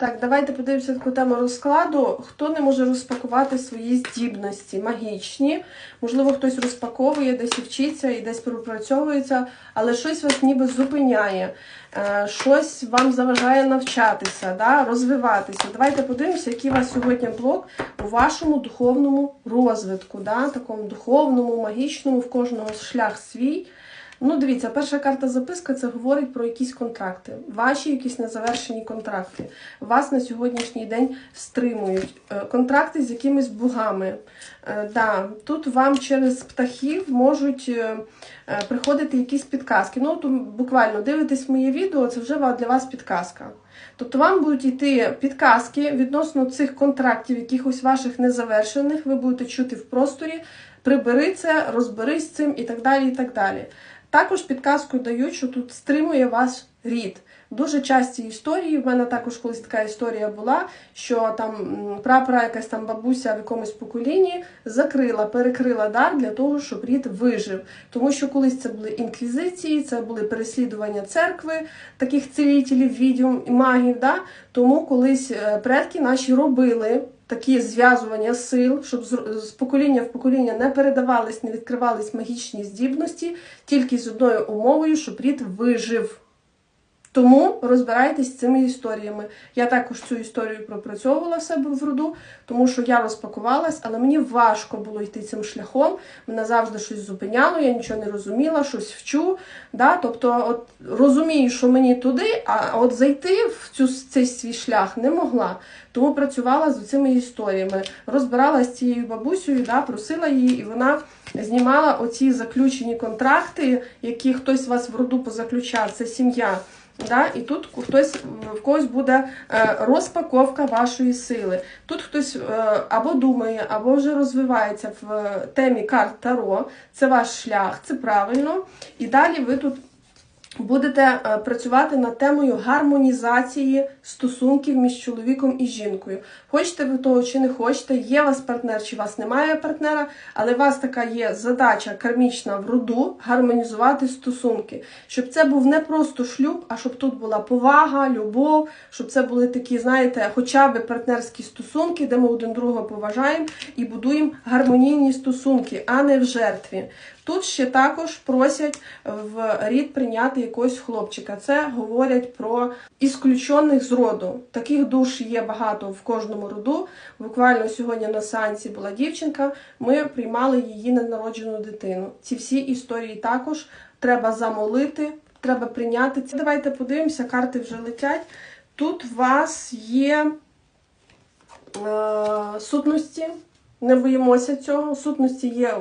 Так, давайте подивимося таку тему розкладу. Хто не може розпакувати свої здібності магічні? Можливо, хтось розпаковує, десь вчиться і десь пропрацьовується, але щось вас ніби зупиняє, е, щось вам заважає навчатися, да, розвиватися. Давайте подивимося, який у вас сьогодні блок у вашому духовному розвитку, да, такому духовному, магічному, в кожного шлях свій. Ну, дивіться, перша карта записка це говорить про якісь контракти, ваші якісь незавершені контракти. Вас на сьогоднішній день стримують. Е, Контракти з якимись богами. Е, Да, тут вам через птахів можуть е, приходити якісь підказки. Ну, то буквально дивитесь моє відео, це вже для вас підказка. Тобто вам будуть йти підказки відносно цих контрактів, якихось ваших незавершених, ви будете чути в просторі, прибери це, розберись з цим і так далі. і так далі. Також підказку дають, що тут стримує ваш рід. Дуже часті історії. В мене також колись така історія була, що там прапра якась там бабуся в якомусь поколінні закрила, перекрила дар для того, щоб рід вижив. Тому що колись це були інквізиції, це були переслідування церкви, таких цілителів, відьом і магів. Да? Тому колись е, предки наші робили такі зв'язування сил, щоб з покоління в покоління не передавались, не відкривались магічні здібності, тільки з одною умовою, щоб рід вижив. Тому розбирайтесь з цими історіями. Я також цю історію пропрацьовувала в себе в роду, тому що я розпакувалась, але мені важко було йти цим шляхом. Мене завжди щось зупиняло, я нічого не розуміла, щось вчу. Да? Тобто, от розумію, що мені туди, а от зайти в цю цей свій шлях не могла. Тому працювала з цими історіями, розбиралася з цією бабусею, да, просила її, і вона знімала оці заключені контракти, які хтось вас в роду позаключав, це сім'я. Да? І тут хтось в когось буде е, розпаковка вашої сили. Тут хтось е, або думає, або вже розвивається в темі карт Таро. Це ваш шлях, це правильно. І далі ви тут будете е, працювати над темою гармонізації стосунків між чоловіком і жінкою. Хочете ви того чи не хочете, є у вас партнер, чи у вас немає партнера, але у вас така є задача кармічна в роду гармонізувати стосунки, щоб це був не просто шлюб, а щоб тут була повага, любов, щоб це були такі, знаєте, хоча б партнерські стосунки, де ми один другого поважаємо і будуємо гармонійні стосунки, а не в жертві. Тут ще також просять в рід прийняти якогось хлопчика. Це говорять про ісключених з роду. Таких душ є багато в кожному роду. Буквально сьогодні на сеансі була дівчинка. Ми приймали її ненароджену дитину. Ці всі історії також треба замолити, треба прийняти. Давайте подивимося, карти вже летять. Тут у вас є е, сутності. Не боїмося цього. Сутності є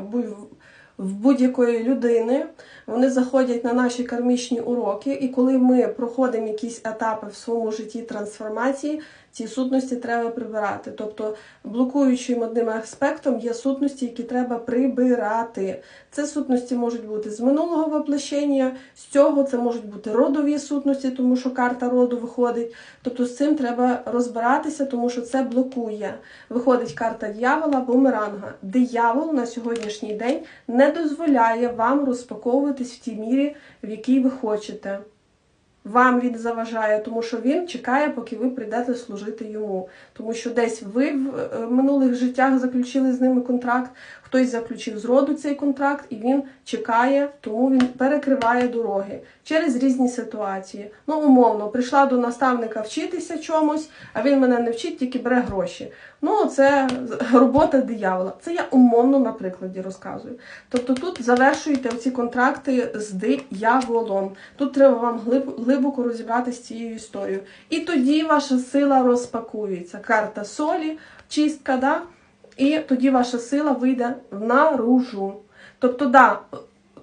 в будь-якої людини. Вони заходять на наші кармічні уроки, і коли ми проходимо якісь етапи в своєму житті трансформації, ці сутності треба прибирати. Тобто блокуючим одним аспектом є сутності, які треба прибирати. Це сутності можуть бути з минулого воплощення, з цього це можуть бути родові сутності, тому що карта роду виходить. Тобто з цим треба розбиратися, тому що це блокує. Виходить карта дьявола, бумеранга. Диявол на сьогоднішній день не дозволяє вам розпаковуватись в тій мірі, в якій ви хочете. Вам він заважає, тому що він чекає, поки ви прийдете служити йому. Тому що десь ви в е, минулих життях заключили з ними контракт, хтось заключив з роду цей контракт, і він чекає, тому він перекриває дороги через різні ситуації. Ну, умовно, прийшла до наставника вчитися чомусь, а він мене не вчить, тільки бере гроші. Ну, це робота диявола. Це я умовно на прикладі розказую. Тобто тут завершуєте ці контракти з дияволом. Тут треба вам глиб- глибоко розібратися з цією історією. І тоді ваша сила розпакується. Карта солі, чистка, да? і тоді ваша сила вийде наружу. Тобто, да,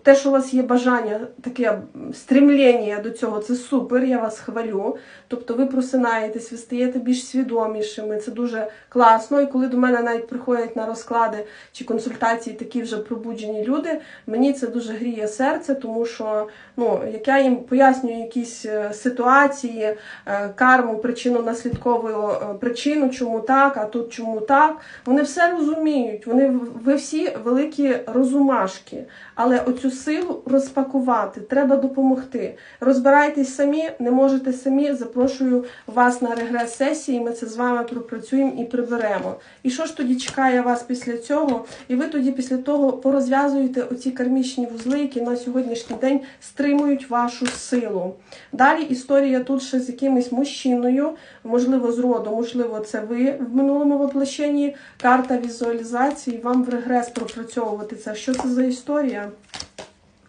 те, що у вас є бажання, таке стремлення до цього, це супер, я вас хвалю. Тобто ви просинаєтесь, ви стаєте більш свідомішими, це дуже класно. І коли до мене навіть приходять на розклади чи консультації такі вже пробуджені люди, мені це дуже гріє серце, тому що ну, як я їм пояснюю якісь е, ситуації, е, карму, причину наслідкову е, причину, чому так, а тут чому так. Вони все розуміють. Вони ви всі великі розумашки, але оцю силу розпакувати, треба допомогти. Розбирайтесь самі, не можете самі. Запрошую вас на регрес-сесії. Ми це з вами пропрацюємо і приберемо. І що ж тоді чекає вас після цього? І ви тоді після того порозв'язуєте оці кармічні вузли, які на сьогоднішній день стримують вашу силу. Далі історія тут ще з якимось мужчиною, можливо, з роду, можливо, це ви в минулому воплощенні. Карта візуалізації, вам в регрес пропрацьовувати це. Що це за історія?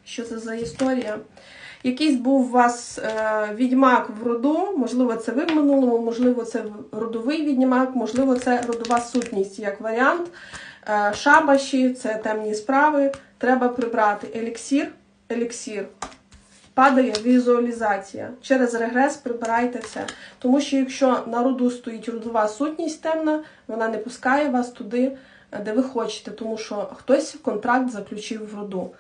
Що це за історія? Якийсь був у вас е, відьмак в роду, можливо, це ви в минулому, можливо, це родовий відьмак, можливо, це родова сутність як варіант. Е, шабаші, це темні справи. Треба прибрати еліксір, еліксір. Падає візуалізація. Через регрес прибирайте це. Тому що якщо на роду стоїть родова сутність темна, вона не пускає вас туди, де ви хочете, тому що хтось контракт заключив в роду.